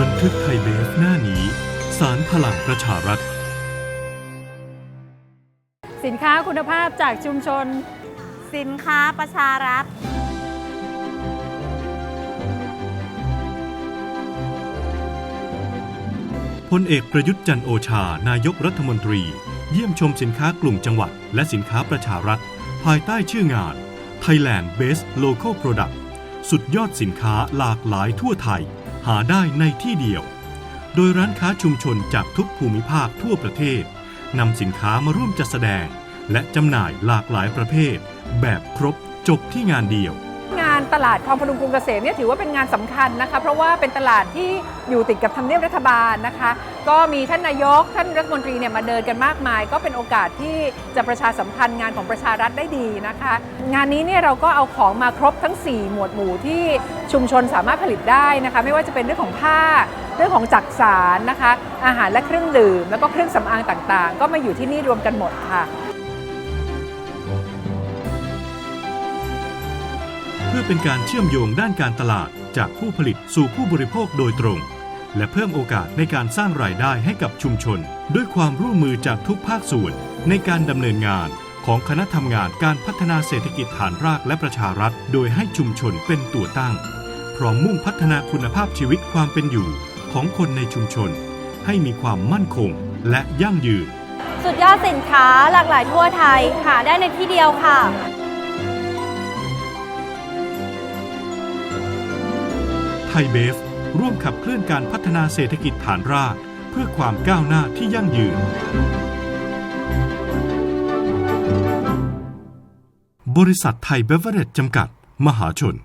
บันทึกไทยเบฟหน้านี้ สารพลังประชารัฐ สินค้าคุณภาพจากชุมชน สินค้าประชารัฐ พลเอกประยุทธ์จันทร์โอชา นายกรัฐมนตรี เยี่ยมชมสินค้ากลุ่มจังหวัด และสินค้าประชารัฐ ภายใต้ชื่องาน Thailand Best Local Product สุดยอดสินค้าหลากหลายทั่วไทย หาได้ในที่เดียว โดยร้านค้าชุมชนจากทุกภูมิภาคทั่วประเทศนำสินค้ามาร่วมจัดแสดง และจำหน่ายหลากหลายประเภท แบบครบจบที่งานเดียวานตลาดคลองพดุงกรุงเกษมเนี่ยถือว่าเป็นงานสำคัญนะคะ เพราะว่าเป็นตลาดที่อยู่ติดกับทำเนียบรัฐบาลนะคะ ก็มีท่านนายกท่านรัฐมนตรีเนี่ยมาเดินกันมากมาย ก็เป็นโอกาสที่จะประชาสัมพันธ์งานของประชารัฐได้ดีนะคะ งานนี้เนี่ยเราก็เอาของมาครบทั้ง 4 หมวดหมู่ที่ชุมชนสามารถผลิตได้นะคะ ไม่ว่าจะเป็นเรื่องของผ้าเรื่องของจักสารนะคะ อาหารและเครื่องดื่มแล้วก็เครื่องสำอางต่างๆ ก็มาอยู่ที่นี่รวมกันหมดค่ะ เพื่อเป็นการเชื่อมโยงด้านการตลาดจากผู้ผลิตสู่ผู้บริโภคโดยตรง และเพิ่มโอกาสในการสร้างรายได้ให้กับชุมชน ด้วยความร่วมมือจากทุกภาคส่วน ในการดำเนินงานของคณะทำงานการพัฒนาเศรษฐกิจฐานรากและประชารัฐ โดยให้ชุมชนเป็นตัวตั้ง พร้อมมุ่งพัฒนาคุณภาพชีวิตความเป็นอยู่ของคนในชุมชน ให้มีความมั่นคงและยั่งยืน สุดยอดสินค้าหลากหลายทั่วไทยหาได้ในที่เดียวค่ะ ไทยเบฟ ร่วมขับเคลื่อนการพัฒนาเศรษฐกิจฐานราก เพื่อความก้าวหน้าที่ยั่งยืน บริษัทไทยเบเวอเรจจำกัด มหาชน